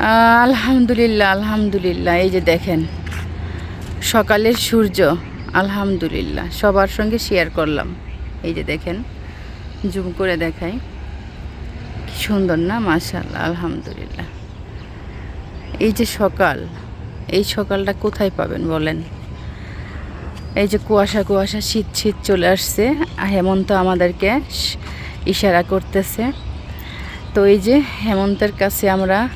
আলহামদুলিল্লাহ আলহামদুলিল্লাহ। এই যে দেখেন, সকালের সূর্য, আলহামদুলিল্লাহ। সবার সঙ্গে শেয়ার করলাম। এই যে দেখেন জুম করে দেখাই। কি সুন্দর না মাশাল্লাহ আলহামদুলিল্লাহ। এই যে সকাল, এই সকালটা কোথায় পাবেন বলেন? এই যে কুয়াশা কুয়াশা, শীত শীত চলে আসছে। হেমন্ত আমাদেরকে ইশারা করতেছে। তো এই যে হেমন্তের কাছে আমরা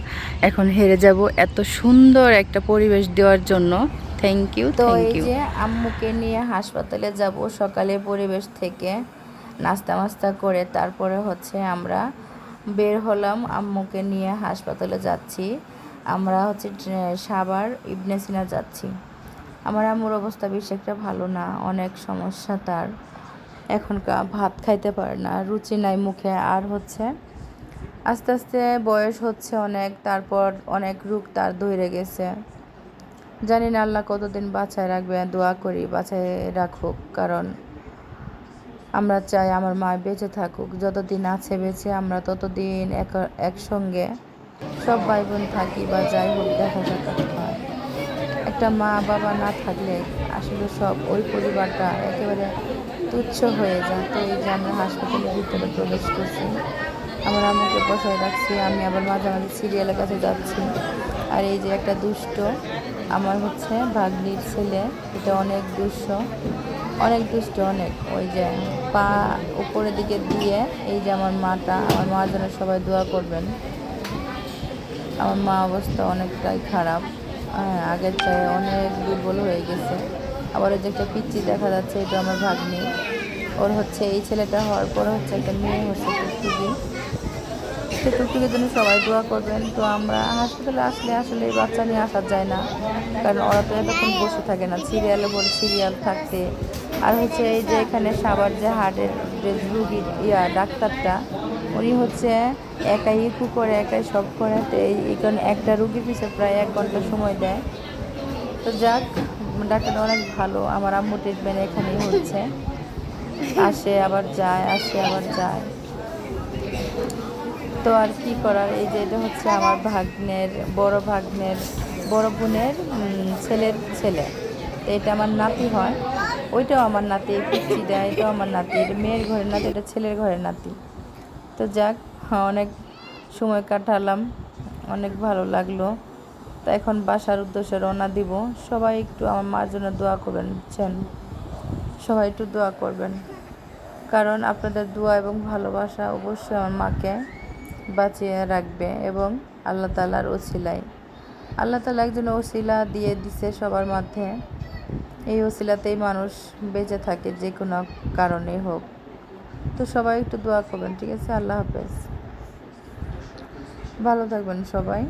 এখন হেরে যাব এত সুন্দর একটা পরিবেশ দেওয়ার জন্য। থ্যাংক ইউ তো এই যে আম্মুকে নিয়ে হাসপাতালে যাব সকালে পরিবেশ থেকে নাস্তা মাস্তা করে তারপরে হচ্ছে আমরা বের হলাম আম্মুকে নিয়ে হাসপাতালে যাচ্ছি। আমরা হচ্ছে সাভার ইবনে সিনা যাচ্ছি। আমার আম্মুর অবস্থা বেশি একটা ভালো না অনেক সমস্যা তার। এখন কা- ভাত খাইতে পারে না রুচি নাই মুখে। আর হচ্ছে আস্তে আস্তে বয়স হচ্ছে অনেক, তারপর অনেক রোগ তার ধরে গেছে। জানি না আল্লাহ কতদিন বাঁচায় রাখবে, দোয়া করি বাঁচায় রাখুক, কারণ আমরা চাই আমার মা বেঁচে থাকুক। যতদিন আছে বেঁচে, আমরা ততদিন এক, একসঙ্গে সব ভাই বোন থাকি বা যাই হোক, দেখা সাক্ষাৎ হয়। একটা মা বাবা না থাকলে আসলে সব ওই পরিবারটা একেবারে তুচ্ছ হয়ে যায়। তো এই যে আমরা হাসপাতালের ভিতরে প্রবেশ করছি। আমরা আমাকে বসায় রাখছি, আমি আবার মাঝে মাঝে সিরিয়ালের কাছে যাচ্ছি। আর এই যে একটা দুষ্ট, আমার হচ্ছে ভাগ্নির ছেলে, এটা অনেক দুষ্ট অনেক দুষ্ট অনেক। ওই যে পা উপরের দিকে দিয়ে এই যে আমার মাটা, আমার মা যেন সবাই দোয়া করবেন। আমার মা অবস্থা অনেকটাই খারাপ। হ্যাঁ আগের চেয়ে অনেক দুর্বল হয়ে গেছে। আবার ওই যে একটা পিচ্ছি দেখা যাচ্ছে, এটা আমার ভাগ্নি। ওর হচ্ছে এই ছেলেটা হওয়ার পর হচ্ছে একটা মেয়ে হচ্ছে টুকটুকি। সে টুকটুকির জন্য সবাই দোয়া করবেন। তো আমরা হাসপাতালে আসলে আসলে এই বাচ্চা নিয়ে আসা যায় না। কারণ ওরা তো এতক্ষণ বসে থাকে না সিরিয়ালে বলে সিরিয়াল থাকতে। আর হচ্ছে এই যে এখানে সাবার যে হার্টের যে রুগী, ইয়া, ডাক্তারটা, উনি হচ্ছে একাই ইকু করে, একাই সব করে। তো এই কারণে একটা রুগীর পিছনে প্রায় এক ঘণ্টা সময় দেয়। তো যাক, ডাক্তারটা অনেক ভালো। আমার আম্মু ট্রিটমেন্ট এখানেই হচ্ছে। আসে, আবার যায়, আসে, আবার যায়। তো আর কি করার? এই যে এটা হচ্ছে আমার ভাগ্নের, বড় ভাগ্নের, বড় বোনের ছেলের ছেলে। এটা আমার নাতি হয়। ওইটাও আমার নাতি পিচিটা এটাও আমার নাতি। এটা মেয়ের ঘরের নাতি, এটা ছেলের ঘরের নাতি। তো যাক, অনেক সময় কাটালাম, অনেক ভালো লাগল। তো এখন বাসার উদ্দেশ্যে রওনা দিব। সবাই একটু আমার মার জন্য দোয়া করবেন সবাই একটু দোয়া করবেন। কারণ আপনাদের দোয়া এবং ভালোবাসা অবশ্যই আমার মাকে বাঁচিয়ে রাখবে এবং আল্লাহ তালার ওসিলাই আল্লাহ তালা একজন ওসিলা দিয়ে দিছে সবার মধ্যে এই ওসিলাতেই মানুষ বেঁচে থাকে যে কোনো কারণে হোক। তো সবাই একটু দোয়া করবেন, ঠিক আছে? আল্লাহ হাফেজ। ভালো থাকবেন সবাই।